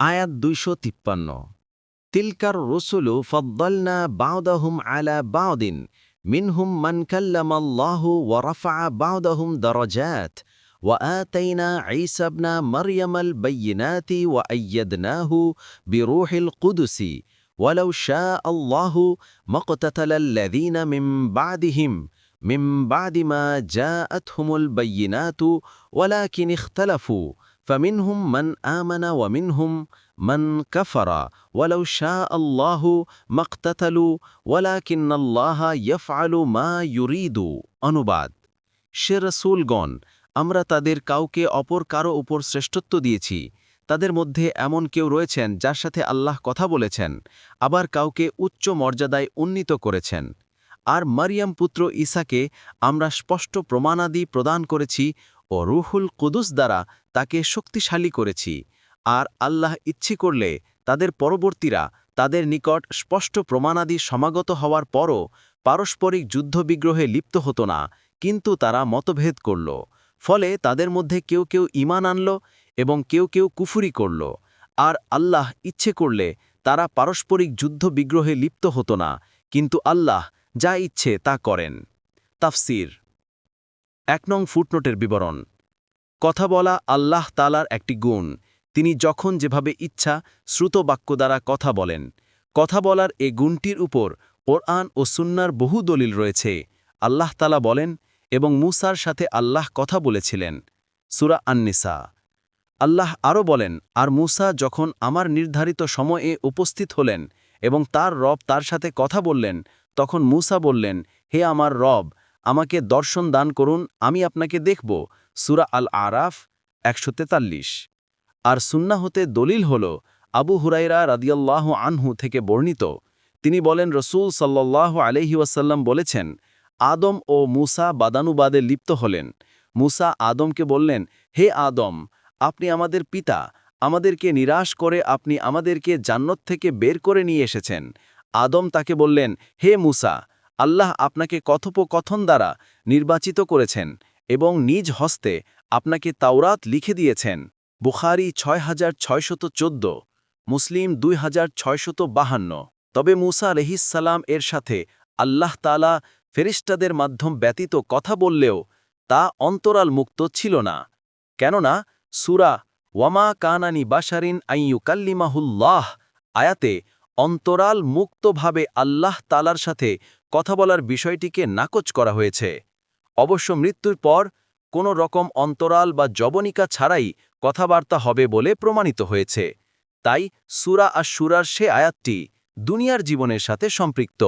আয়াত দুইশো তিপ্পান্ন তিলকার রসুলু ফদ্দলনা বাউদাহুম আলা বাউদিন মিনহুম মান কাল্লামাল্লাহু ওয়া রাফা বাউদাহুম দরজাত وآتينا عيسى ابن مريم البينات وأيدناه بروح القدس ولو شاء الله ما اقتتل الذين من بعدهم من بعد ما جاءتهم البينات ولكن اختلفوا فمنهم من آمن ومنهم من كفر ولو شاء الله ما اقتتلوا ولكن الله يفعل ما يريد অনুবাদ সে রসুলগণ আমরা তাদের কাউকে অপর কারো উপর শ্রেষ্ঠত্ব দিয়েছি তাদের মধ্যে এমন কেউ রয়েছেন যার সাথে আল্লাহ কথা বলেছেন আবার কাউকে উচ্চ মর্যাদায় উন্নীত করেছেন আর মারিয়াম পুত্র ঈসাকে আমরা স্পষ্ট প্রমাণাদি প্রদান করেছি ও রুহুল কুদুস দ্বারা তাকে শক্তিশালী করেছি। আর আল্লাহ ইচ্ছে করলে তাদের পরবর্তীরা তাদের নিকট স্পষ্ট প্রমাণাদি সমাগত হওয়ার পরও পারস্পরিক যুদ্ধবিগ্রহে লিপ্ত হতো না, কিন্তু তারা মতভেদ করল। ফলে তাদের মধ্যে কেউ কেউ ইমান আনল এবং কেউ কেউ কুফুরি করল। আর আল্লাহ ইচ্ছে করলে তারা পারস্পরিক যুদ্ধ বিগ্রহে লিপ্ত হতো না, কিন্তু আল্লাহ যা ইচ্ছে তা করেন। তাফসির এক নং ফুটনোটের বিবরণ। কথা বলা আল্লাহ তালার একটি গুণ। তিনি যখন যেভাবে ইচ্ছা শ্রুত বাক্য দ্বারা কথা বলেন। কথা বলার এ গুণটির উপর কোরআন ও সুন্নার বহু দলিল রয়েছে। আল্লাহ তালা বলেন এবং মুসার সাথে আল্লাহ কথা বলেছিলেন। সুরা আন্নিসা। আল্লাহ আরও বলেন, আর মুসা যখন আমার নির্ধারিত সময়ে উপস্থিত হলেন এবং তার রব তার সাথে কথা বললেন, তখন মুসা বললেন, হে আমার রব আমাকে দর্শন দান করুন, আমি আপনাকে দেখব। সুরা আল আরাফ একশো তেতাল্লিশ। আর সুন্না হতে দলিল হল, আবু হুরাইরা রাদিয়াল্লাহ আনহু থেকে বর্ণিত। তিনি বলেন, রসুল সাল্লাহ আলহি ওয়াসাল্লাম বলেছেন, আদম ও মুসা বাদানুবাদে লিপ্ত হলেন। মুসা আদমকে বললেন, হে আদম, আপনি আমাদের পিতা, আমাদেরকে নিরাশ করে আপনি আমাদেরকে জান্নত থেকে বের করে নিয়ে এসেছেন। আদম তাকে বললেন, হে মুসা আল্লাহ আপনাকে কথোপকথন দ্বারা নির্বাচিত করেছেন এবং নিজ হস্তে আপনাকে তাওরাত লিখে দিয়েছেন। বুখারি ছয় হাজার ছয়শত চোদ্দ, মুসলিম দুই হাজার ছয়শত বাহান্ন। তবে মুসা রেহিসাল্লাম এর সাথে আল্লাহ তালা ফেরিস্টাদের মাধ্যম ব্যতীত কথা বললেও তা অন্তরাল মুক্ত ছিল না। কেননা সুরা ওয়ামা কানানি বাশারিন আইয়ুকাল্লিমাহুল্লাহ আয়াতে অন্তরাল মুক্তভাবে আল্লাহ তালার সাথে কথা বলার বিষয়টিকে নাকচ করা হয়েছে। অবশ্য মৃত্যুর পর কোনো রকম অন্তরাল বা জবনিকা ছাড়াই কথাবার্তা হবে বলে প্রমাণিত হয়েছে। তাই সুরা আর সুরার সে আয়াতটি দুনিয়ার জীবনের সাথে সম্পৃক্ত।